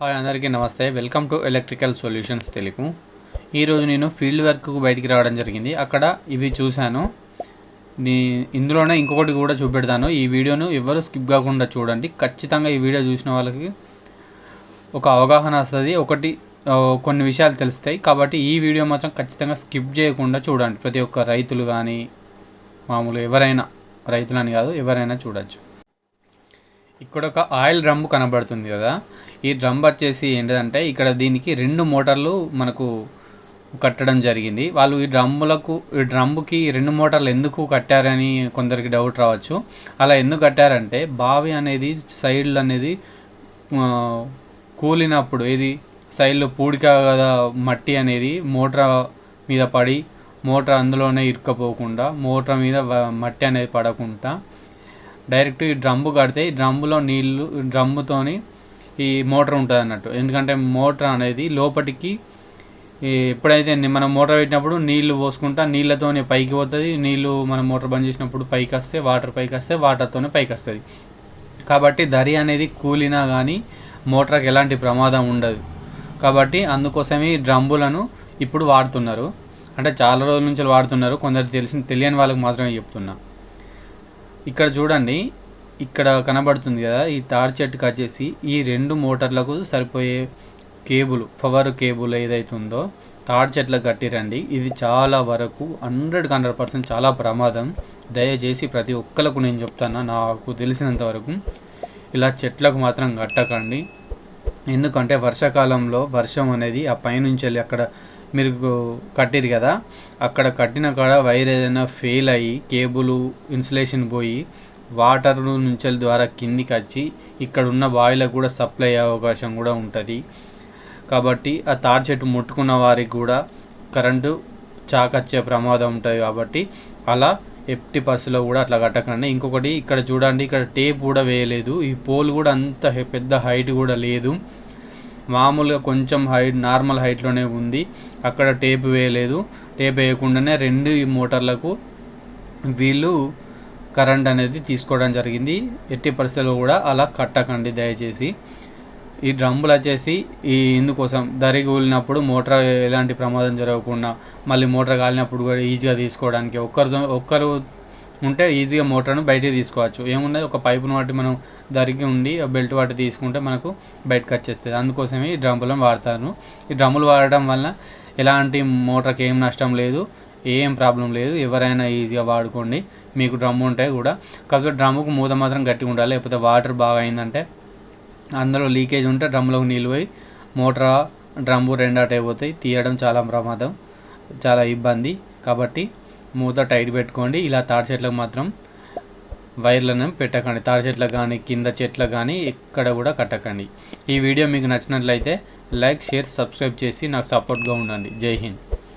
Hi అందరికీ నమస్తే. Welcome to electrical solutions Telugu. ఈరోజు నేను ఫీల్డ్ వర్క్కు బయటికి రావడం జరిగింది. అక్కడ ఇవి చూశాను. దీ ఇందులోనే ఇంకొకటి కూడా చూపెడతాను. ఈ వీడియోను ఎవరు స్కిప్ కాకుండా చూడండి. ఖచ్చితంగా ఈ వీడియో చూసిన వాళ్ళకి ఒక అవగాహన వస్తుంది. ఒకటి కొన్ని విషయాలు తెలుస్తాయి. కాబట్టి ఈ వీడియో మాత్రం ఖచ్చితంగా స్కిప్ చేయకుండా చూడండి. ప్రతి ఒక్క రైతులు కానీ మామూలు ఎవరైనా రైతులని కాదు ఎవరైనా చూడొచ్చు. ఇక్కడ ఒక ఆయిల్ డ్రమ్ కనబడుతుంది కదా. ఈ డ్రమ్ వచ్చేసి ఏంటంటే ఇక్కడ దీనికి రెండు మోటార్లు మనకు కట్టడం జరిగింది. వాళ్ళు ఈ డ్రమ్ములకు ఈ డ్రమ్ముకి రెండు మోటార్లు ఎందుకు కట్టారని కొందరికి డౌట్ రావచ్చు. అలా ఎందుకు కట్టారంటే బావి అనేది సైడ్లు అనేది కూలినప్పుడు ఇది సైడ్లో పూడిక కదా మట్టి అనేది మోటార్ మీద పడి మోటార్ అందులోనే ఇరుక్కపోకుండా మోటార్ మీద మట్టి అనేది పడకుండా డైరెక్ట్ ఈ డ్రమ్ము కడితే ఈ డ్రమ్ములో నీళ్ళు డ్రమ్ముతోని ఈ మోటార్ ఉంటుంది అన్నట్టు. ఎందుకంటే మోటార్ అనేది లోపటికి ఎప్పుడైతే మనం మోటార్ పెట్టినప్పుడు నీళ్ళు పోసుకుంటా నీళ్ళతోనే పైకి పోతుంది. నీళ్ళు మనం మోటార్ బంద్ చేసినప్పుడు పైకి వస్తే వాటర్ పైకి వస్తే వాటర్తోనే పైకి వస్తుంది. కాబట్టి దరి అనేది కూలినా కానీ మోటార్కి ఎలాంటి ప్రమాదం ఉండదు. కాబట్టి అందుకోసమే ఈ డ్రమ్ములను ఇప్పుడు వాడుతున్నారు. అంటే చాలా రోజుల నుంచి వాడుతున్నారు. కొందరు తెలిసిన తెలియని వాళ్ళకి మాత్రమే చెప్తున్నా. ఇక్కడ చూడండి ఇక్కడ కనబడుతుంది కదా ఈ తాడి చెట్టుకు వచ్చేసి ఈ రెండు మోటార్లకు సరిపోయే కేబుల్ పవర్ కేబుల్ ఏదైతే ఉందో తాడి చెట్లకు కట్టిరండి. ఇది చాలా వరకు హండ్రెడ్కి హండ్రెడ్ పర్సెంట్ చాలా ప్రమాదం. దయచేసి ప్రతి ఒక్కరికి నేను చెప్తాను నాకు తెలిసినంత వరకు ఇలా చెట్లకు మాత్రం కట్టకండి. ఎందుకంటే వర్షాకాలంలో వర్షం అనేది ఆ పైనుంచి వెళ్ళి అక్కడ మీరు కట్టిరు కదా? అక్కడ కట్టిన కాడ వైర్ ఏదైనా ఫెయిల్ అయ్యి కేబుల్ ఇన్సులేషన్ పోయి వాటర్ నుంచి ద్వారా కిందికి వచ్చి ఇక్కడ ఉన్న బావిలకు కూడా సప్లై అయ్యే అవకాశం కూడా ఉంటుంది. కాబట్టి ఆ తాడి చెట్టు ముట్టుకున్న వారికి కూడా కరెంటు చాకచ్చే ప్రమాదం ఉంటుంది కాబట్టి అలా ఎట్టి పర్సులో కూడా అట్లా కట్టకండి. ఇంకొకటి ఇక్కడ చూడండి ఇక్కడ టేప్ కూడా వేయలేదు. ఈ పోల్ కూడా అంత పెద్ద హైట్ కూడా లేదు. మామూలుగా కొంచెం హైట్ నార్మల్ హైట్లోనే ఉంది. అక్కడ టేప్ వేయలేదు. టేప్ వేయకుండానే రెండు ఈ మోటార్లకు వీళ్ళు కరెంట్ అనేది తీసుకోవడం జరిగింది. ఎట్టి పరిస్థితుల్లో కూడా అలా కట్టకండి దయచేసి. ఈ డ్రమ్ములు వచ్చేసి ఈ ఇందుకోసం దరి కూలినప్పుడు మోటార్ ఎలాంటి ప్రమాదం జరగకుండా మళ్ళీ మోటార్ కాలినప్పుడు కూడా ఈజీగా తీసుకోవడానికి ఒక్కరితో ఒక్కరు ఉంటే ఈజీగా మోటార్ను బయటికి తీసుకోవచ్చు. ఏమున్నది? ఒక పైపును బట్టి మనం దరికి ఉండి ఆ బెల్ట్ వాటి తీసుకుంటే మనకు బయటకు వచ్చేస్తుంది. అందుకోసమే ఈ డ్రమ్ములను వాడతాను. ఈ డ్రమ్ములు వాడటం వల్ల ఎలాంటి మోటార్కి ఏం నష్టం లేదు ఏం ప్రాబ్లం లేదు. ఎవరైనా ఈజీగా వాడుకోండి. మీకు డ్రమ్ ఉంటే కూడా. కాకపోతే డ్రమ్ముకు మూత మాత్రం గట్టిగా ఉండాలి. లేకపోతే వాటర్ బాగా అయిందంటే అందులో లీకేజ్ ఉంటే డ్రమ్లోకి నీళ్ళు పోయి మోటార్ డ్రమ్ము రెండు అటు అయిపోతాయి. తీయడం చాలా ప్రమాదం చాలా ఇబ్బంది. కాబట్టి మూత టైట్ పెట్టుకోండి. ఇలా తాడి చెట్లకు మాత్రం వైర్లను పెట్టకండి. తాడి చెట్లకు కానీ కింద చెట్లకు కానీ ఎక్కడ కూడా కట్టకండి. ఈ వీడియో మీకు నచ్చినట్లయితే లైక్ షేర్ సబ్స్క్రైబ్ చేసి నాకు సపోర్ట్గా ఉండండి. జై హింద్.